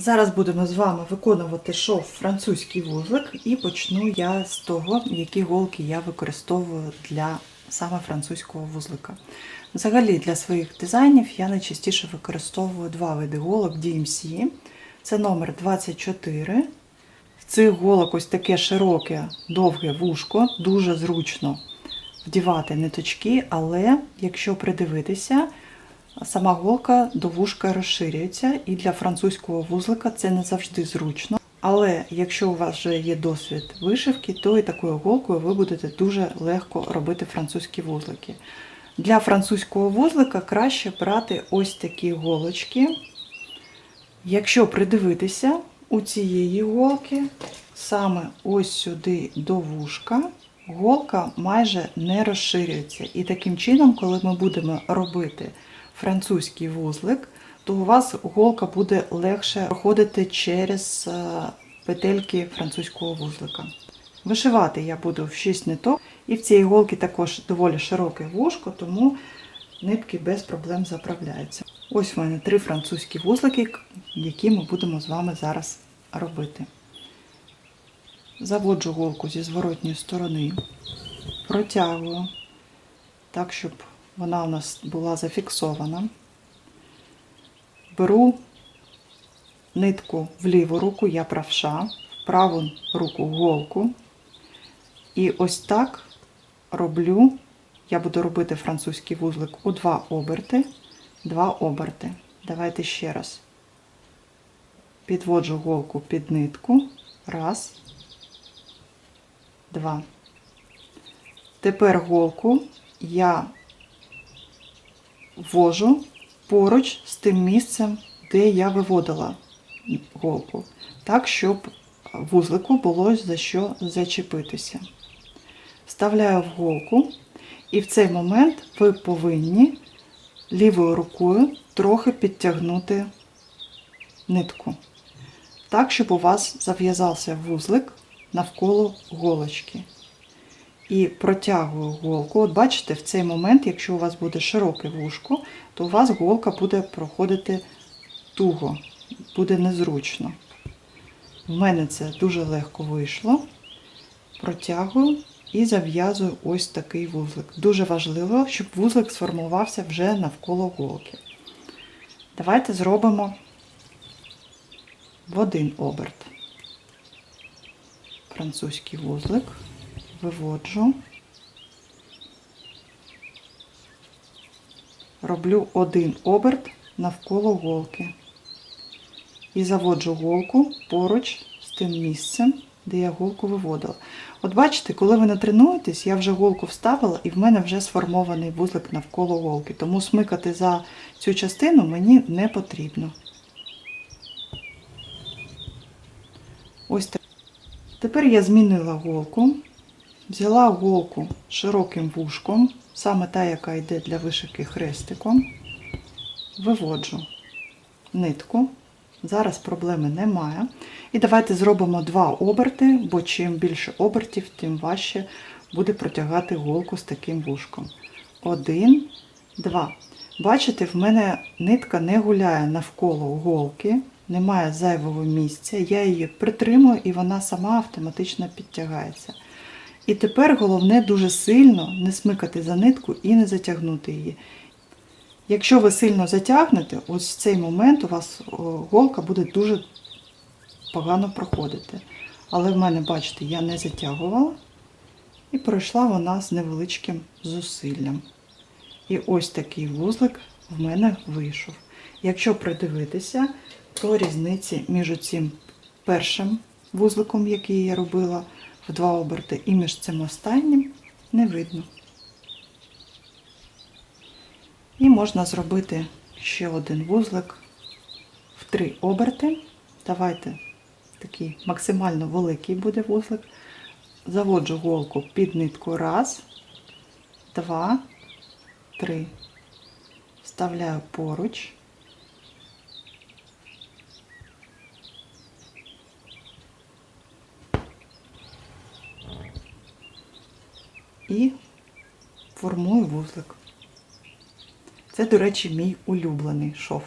Зараз будемо з вами виконувати шов французький вузлик і почну я з того, які голки я використовую для саме французького вузлика. Взагалі для своїх дизайнів я найчастіше використовую два види голок DMC. Це номер 24. В цих голок ось таке широке, довге вушко, дуже зручно вдівати ниточки, але якщо придивитися, Сама голка до вушка розширюється, і для французького вузлика це не завжди зручно. Але якщо у вас вже є досвід вишивки, то і такою голкою ви будете дуже легко робити французькі вузлики. Для французького вузлика краще брати ось такі голочки. Якщо придивитися у цієї голки, саме ось сюди до вушка, голка майже не розширюється. І таким чином, коли ми будемо робити французький вузлик, то у вас голка буде легше проходити через е, петельки французького вузлика. Вишивати я буду в 6 ниток, і в цій голці також доволі широке вушко, тому нитки без проблем заправляються. Ось у мене три французькі вузлики, які ми будемо з вами зараз робити. Заводжу голку зі зворотньої сторони, протягую так, щоб вона у нас була зафіксована. Беру нитку в ліву руку, я правша, в праву руку голку. І ось так роблю, я буду робити французький вузлик у два оберти, два оберти. Давайте ще раз. Підводжу голку під нитку. Раз, два. Тепер голку я ввожу поруч з тим місцем, де я виводила голку, так, щоб вузлику було за що зачепитися. Вставляю в голку, і в цей момент ви повинні лівою рукою трохи підтягнути нитку, так, щоб у вас зав'язався вузлик навколо голочки і протягую голку. От бачите, в цей момент, якщо у вас буде широке вушко, то у вас голка буде проходити туго, буде незручно. В мене це дуже легко вийшло. Протягую і зав'язую ось такий вузлик. Дуже важливо, щоб вузлик сформувався вже навколо голки. Давайте зробимо в один оберт. Французький вузлик виводжу, роблю один оберт навколо голки і заводжу голку поруч з тим місцем, де я голку виводила. От бачите, коли ви не тренуєтесь, я вже голку вставила і в мене вже сформований вузлик навколо голки. Тому смикати за цю частину мені не потрібно. Ось так. Тепер я змінила голку. Взяла голку широким вушком, саме та, яка йде для вишивки хрестиком, виводжу нитку. Зараз проблеми немає. І давайте зробимо два оберти, бо чим більше обертів, тим важче буде протягати голку з таким вушком. Один, два. Бачите, в мене нитка не гуляє навколо голки, немає зайвого місця. Я її притримую і вона сама автоматично підтягається. І тепер головне дуже сильно не смикати за нитку і не затягнути її. Якщо ви сильно затягнете, ось в цей момент у вас голка буде дуже погано проходити. Але в мене, бачите, я не затягувала і пройшла вона з невеличким зусиллям. І ось такий вузлик в мене вийшов. Якщо придивитися, то різниці між цим першим вузликом, який я робила, в два оберти і між цим останнім не видно. І можна зробити ще один вузлик в три оберти. Давайте такий максимально великий буде вузлик. Заводжу голку під нитку. Раз, два, три. Вставляю поруч. І формую вузлик. Це, до речі, мій улюблений шов.